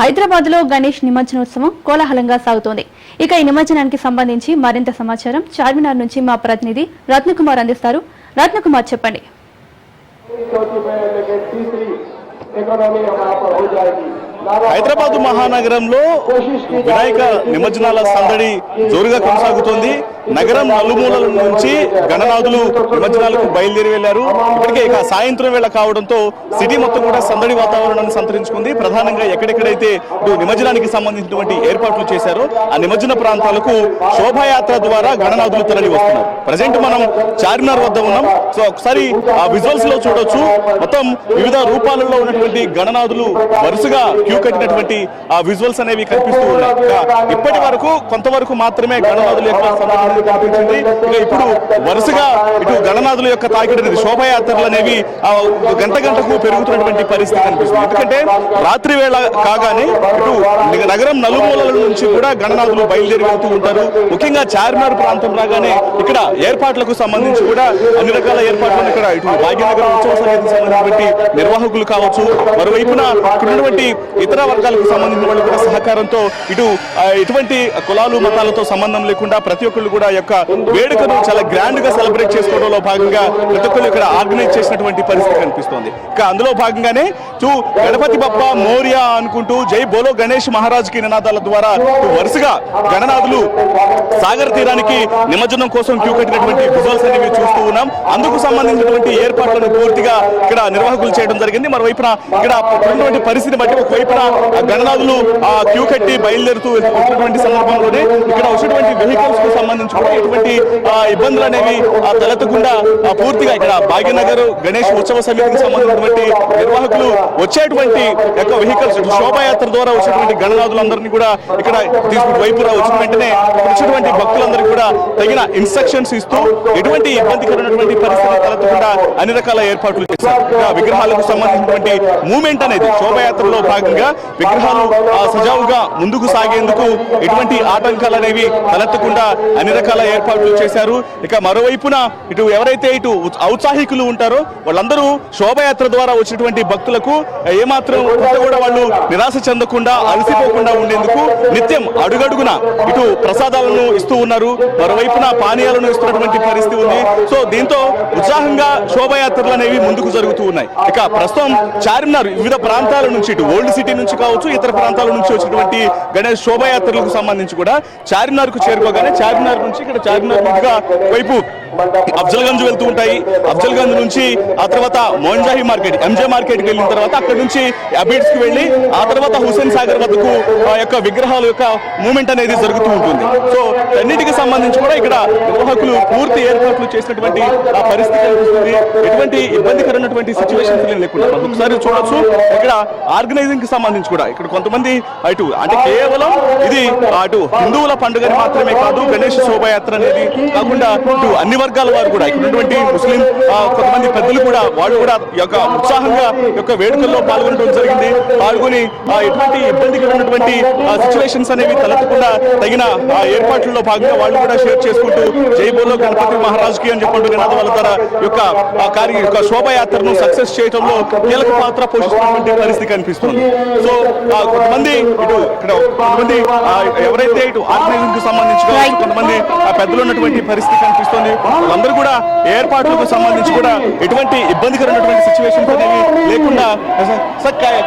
హైదరాబాద్లో గణేష్ నిమజ్జనోత్సవం కోలాహలంగా సాగుతోంది. ఇక ఈ నిమజ్జనానికి సంబంధించి మరింత సమాచారం చార్మినార్ నుంచి మా ప్రతినిధి రత్నకుమార్ అందిస్తారు. రత్నకుమార్ చెప్పండి. హైదరాబాద్ మహానగరంలో వినాయక నిమజ్జనాల సందడి జోరుగా కొనసాగుతోంది. నగరం నలుమూలల నుంచి గణనాథులు నిమజ్జనాలకు బయలుదేరి వెళ్ళారు ఇప్పటికే ఇక సాయంత్రం వేళ కావడంతో సిటీ మొత్తం కూడా సందడి వాతావరణాన్ని సంతరించుకుంది. ప్రధానంగా ఎక్కడెక్కడైతే నిమజ్జనానికి సంబంధించినటువంటి ఏర్పాట్లు చేశారో ఆ నిమజ్జన ప్రాంతాలకు శోభాయాత్ర ద్వారా గణనాథులు తరలి వస్తున్నారు. ప్రజెంట్ మనం చార్మినార్ వద్ద ఉన్నాం. సో ఒకసారి ఆ విజువల్స్లో చూడొచ్చు. మొత్తం వివిధ రూపాలలో ఉన్నటువంటి గణనాథులు వరుసగా క్యూ కట్టినటువంటి ఆ విజువల్స్ అనేవి కనిపిస్తూ ఉన్నాయి. ఇప్పటి వరకు కొంతవరకు మాత్రమే గణనాథుల యొక్క ఇక ఇప్పుడు వరుసగా ఇటు గణనాథుల యొక్క తాకిడి అనేది శోభాయాత్రలు అనేవి గంట గంటకు పెరుగుతున్నటువంటి పరిస్థితి కనిపిస్తుంది. ఎందుకంటే రాత్రి వేళ కాగానే ఇటు నిగ- నగరం నలుమూలల నుంచి కూడా గణనాథులు బయలుదేరి వెళ్తూ ఉంటారు. ముఖ్యంగా చార్మినార్ ప్రాంతం రాగానే ఇక్కడ ఏర్పాట్లకు సంబంధించి కూడా అన్ని రకాల ఏర్పాట్లను ఇక్కడ ఇటు భాగ్యనగరం ఉత్సవ సమితికి సంబంధించినటువంటి నిర్వాహకులు కావచ్చు. మరోవైపున ఇక్కడ ఉన్నటువంటి ఇతర వర్గాలకు సంబంధించిన వాళ్ళు కూడా సహకారంతో ఇటు ఆ, ఎటువంటి కులాలు మతాలతో సంబంధం లేకుండా ప్రతి ఒక్కళ్ళు కూడా కూడా యొక్క వేడుకను చాలా గ్రాండ్గా సెలబ్రేట్ చేసుకోవడంలో భాగంగా ప్రతి ఒక్కరు ఇక్కడ ఆర్గనైజ్ చేసినటువంటి పరిస్థితి కనిపిస్తోంది. ఇక అందులో భాగంగానే చూ గణపతి బప్ప మౌర్య అనుకుంటూ జై బోలో గణేష్ మహారాజ్కి నినాదాల ద్వారా వరుసగా గణనాథులు సాగర్ తీరానికి నిమజ్జనం కోసం క్యూ కట్టినటువంటి విజువల్స్ అనేవి చూస్తూ ఉన్నాం. అందుకు సంబంధించినటువంటి ఏర్పాట్లను పూర్తిగా ఇక్కడ నిర్వాహకులు చేయడం జరిగింది. మరోవైపున ఇక్కడ ఉన్నటువంటి పరిస్థితిని బట్టి ఒకవైపున గణనాథులు ఆ క్యూ కట్టి బయలుదేరుతూ వచ్చినటువంటి సందర్భంలోనే ఇక్కడ వచ్చినటువంటి వెహికల్స్కు సంబంధించి కూడా ఎటువంటి ఇబ్బందులు అనేవి తలెత్తకుండా పూర్తిగా ఇక్కడ భాగ్యనగర్ గణేష్ ఉత్సవ సమితికి సంబంధించినటువంటి నిర్వాహకులు వచ్చేటువంటి యొక్క వెహికల్స్ శోభాయాత్ర ద్వారా వచ్చినటువంటి గణనాథులందరినీ కూడా ఇక్కడ తీసుకు వైపు వచ్చిన వెంటనే వచ్చినటువంటి భక్తులందరికీ కూడా తగిన ఇన్స్ట్రక్షన్స్ ఇస్తూ ఎటువంటి ఇబ్బందికరమైనటువంటి పరిస్థితులు తలెత్తకుండా అన్ని రకాల ఏర్పాట్లు చేశారు. విగ్రహాలకు సంబంధించినటువంటి మూమెంట్ అనేది శోభాయాత్రలో భాగంగా విగ్రహాలు సజావుగా ముందుకు సాగేందుకు ఎటువంటి ఆటంకాలు అనేవి తలెత్తకుండా అన్ని రకాల ఏర్పాట్లు చేశారు. ఇక మరోవైపున ఇటు ఎవరైతే ఇటు ఔత్సాహికులు ఉంటారో వాళ్ళందరూ శోభయాత్ర ద్వారా వచ్చినటువంటి భక్తులకు ఏమాత్రం కూడా వాళ్ళు నిరాశ చెందకుండా అలసిపోకుండా ఉండేందుకు నిత్యం అడుగడుగున ఇటు ప్రసాదాలను ఇస్తూ ఉన్నారు. మరోవైపున పానీయాలను ఇస్తున్నటువంటి పరిస్థితి ఉంది. సో దీంతో ఉత్సాహంగా శోభయాత్రలు అనేవి ముందుకు జరుగుతూ ఉన్నాయి. ఇక ప్రస్తుతం చార్మినార్ వివిధ ప్రాంతాల నుంచి ఇటు ఓల్డ్ సిటీ నుంచి కావచ్చు ఇతర ప్రాంతాల నుంచి వచ్చినటువంటి గణేష్ శోభయాత్రలకు సంబంధించి కూడా చార్మినార్కు చేరుకోగానే చార్మినార్ నుంచి ఇక్కడ చార్మినార్ మీదుగా వైపు అఫ్జల్ గంజ్ వెళ్తూ ఉంటాయి. అఫ్జల్ గంజ్ నుంచి ఆ తర్వాత మోంజాహి మార్కెట్ ఎంజే మార్కెట్కి వెళ్ళిన తర్వాత అక్కడ నుంచి అబీడ్స్కి వెళ్ళి ఆ తర్వాత హుసేన్ సాగర్ వద్దకు ఆ యొక్క విగ్రహాల యొక్క మూమెంట్ అనేది జరుగుతూ ఉంటుంది. సో అన్నిటికి సంబంధించి కూడా ఇక్కడ నిర్వాహకులు పూర్తి ఏర్పాట్లు చేసినటువంటి ఆ పరిస్థితి కనిపిస్తుంది. ఎటువంటి ఇబ్బందికరమైనటువంటి సిచ్యువేషన్స్ లేకుండా ఒకసారి చూడొచ్చు. ఇక్కడ ఆర్గనైజింగ్కి సంబంధించి కూడా ఇక్కడ కొంతమంది అటు అంటే కేవలం ఇది అటు హిందువుల పండుగని మాత్రమే కాదు గణేష్ శోభయాత్ర అనేది కాకుండా ఇటు అన్ని వర్గాల వారు కూడా. ఇక్కడ ఉన్నటువంటి ముస్లిం ఆ, కొంతమంది పెద్దలు కూడా వాళ్ళు కూడా యొక్క ఉత్సాహంగా యొక్క వేడుకల్లో పాల్గొనడం జరిగింది. పాల్గొని ఎటువంటి ఇబ్బందికరమైనటువంటి సిచ్యువేషన్స్ అనేవి తలెత్తకుండా తగిన ఆ, ఏర్పాట్లలో భాగంగా వాళ్ళు కూడా షేర్ చేసుకుంటూ జైపూర్లో గణపతి మహారాజ్కి అని చెప్పంటూ నినాదాల ద్వారా యొక్క కార్య యొక్క శోభయాత్రను సక్సెస్ చేయడంలో కీలక పాత్ర పోషిస్తున్నటువంటి పరిస్థితి కనిపిస్తుంది. సో కొంతమంది ఇటు ఇక్కడ కొంతమంది ఎవరైతే ఇటు ఆర్గనైజింగ్కు సంబంధించిన కొంతమంది పెద్దలు ఉన్నటువంటి పరిస్థితి కనిపిస్తుంది వాళ్ళందరూ కూడా ఏర్పాట్లకు సంబంధించి కూడా ఎటువంటి ఇబ్బందికరమైనటువంటి సిచ్యువేషన్ అనేవి లేకుండా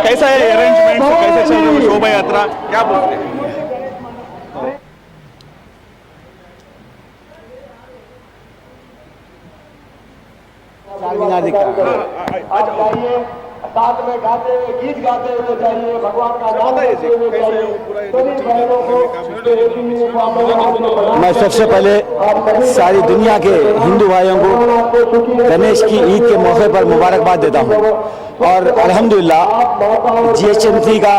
కైసాయ అరేంజ్మెంట్స్ కైసా శోభయాత్ర साथ में गाते हुए गीत गाते हुए जाइए भगवान का नाम लेते हुए जाइए सभी बहनों को एक ही? में सबसे पहले सारी दुनिया के हिंदू भाइयों को गणेश की ईद के मौके पर मुबारकबाद देता हूँ। और अल्हम्दुलिल्लाह जीएचएमसी का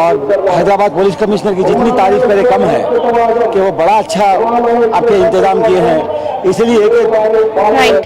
और हैदराबाद पुलिस कमिश्नर की जितनी तारीफ़ करे कम है कि वो बड़ा अच्छा आपके इंतज़ाम किए हैं। इसलिए कि రైట్